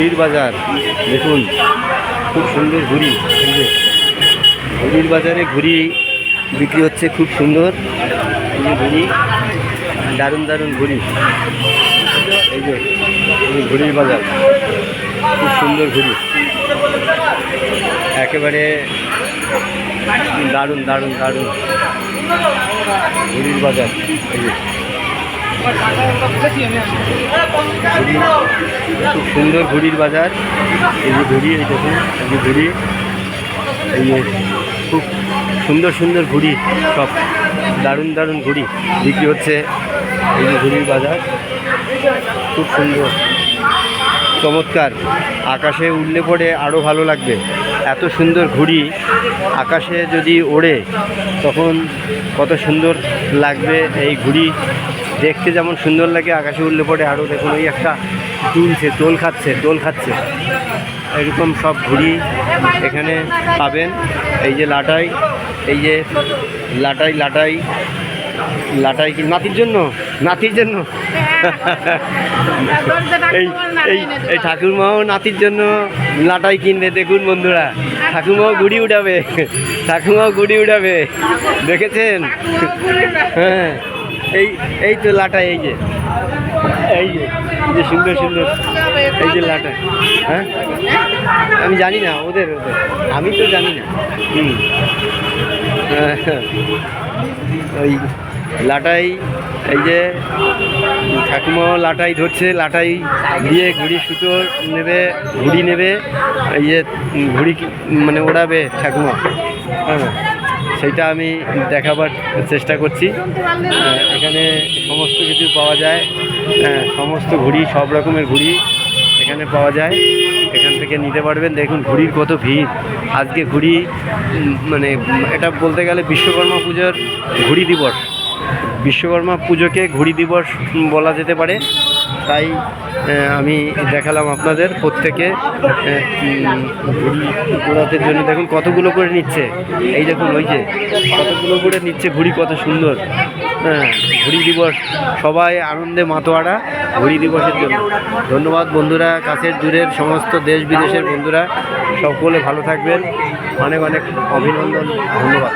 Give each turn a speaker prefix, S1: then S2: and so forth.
S1: ঘুড়ির বাজার, দেখুন, খুব সুন্দর ঘুড়ি ঘুড়ির বাজারে ঘুড়ি বিক্রি হচ্ছে খুব সুন্দর, এই যে ঘুড়ি দারুণ দারুণ ঘুড়ি এই যে ঘুড়ির বাজার, খুব সুন্দর ঘুড়ি একেবারে দারুণ দারুণ দারুণ ঘুড়ির বাজার, এই খুব সুন্দর ঘুড়ির বাজার। এই যে ঘুড়ি, এই দেখুন, এই যে ঘুড়ি। এই যে খুব সুন্দর সুন্দর ঘুড়ি, সব দারুণ দারুণ ঘুড়ি বিক্রি হচ্ছে এই যে ঘুড়ির বাজার। খুব সুন্দর। চমৎকার। আকাশে উড়লে পরে আরও ভালো লাগবে। এত সুন্দর ঘুড়ি আকাশে যদি ওড়ে, তখন কত সুন্দর লাগবে এই ঘুড়ি দেখতে যেমন সুন্দর লাগে, আকাশে উড়লে পড়ে আরও দেখুন ওই একটা তুলছে, দোল খাচ্ছে দোল খাচ্ছে। এরকম সব ঘুড়ি এখানে পাবেন। এই যে লাটাই, এই যে লাটাই লাটাই লাটাই কি, নাতির জন্য? নাতির জন্য? এই এই এই ঠাকুরমাও নাতির জন্য লাটাই কিনবে, দেখুন বন্ধুরা। ঠাকুমাও গুড়ি উঠাবে ঠাকুমাও গুড়ি উঠাবে দেখেছেন? হ্যাঁ। এই এই তো লাটাই এই যে। এই যে সুন্দর সুন্দর। এই যে লাটাই। হ্যাঁ? আমি জানি না ওদের ওদের। আমি তো জানি না। হুম। হ্যাঁ, ওই লাটাই এই যে ঠাকুমাও লাটাই ধরছে লাটাই দিয়ে ঘুড়ি সুতো নেবে ঘুড়ি নেবে এই যে ঘুড়ি মানে ওড়াবে ঠাকুমা। হ্যাঁ। সেইটা আমি দেখাবার চেষ্টা করছি। এখানে সমস্ত কিছু পাওয়া যায়। সমস্ত ঘুড়ি, সব রকমের ঘুড়ি এখানে পাওয়া যায়। এখান থেকে নিতে পারবেন। দেখুন, ঘুড়ির কত ভিড়। আজকে ঘুড়ি মানে এটা বলতে গেলে বিশ্বকর্মা পুজোর ঘুড়ি দিবস। বিশ্বকর্মা পুজোকে ঘুড়ি দিবস বলা যেতে পারে। তাই আমি দেখালাম আপনাদের প্রত্যেকে ঘুড়ি ঘোরাতের জন্য। দেখুন কতগুলো করে নিচ্ছে। এই দেখুন, ওই যে, কতগুলো করে নিচ্ছে ঘুড়ি, কত সুন্দর। হ্যাঁ ঘুড়ি দিবস, সবাই আনন্দে মাতোয়ারা ঘুড়ি দিবসের জন্য। ধন্যবাদ বন্ধুরা, কাছের দূরের সমস্ত দেশ বিদেশের বন্ধুরা, সকলে ভালো থাকবেন। অনেক অনেক অভিনন্দন, ধন্যবাদ।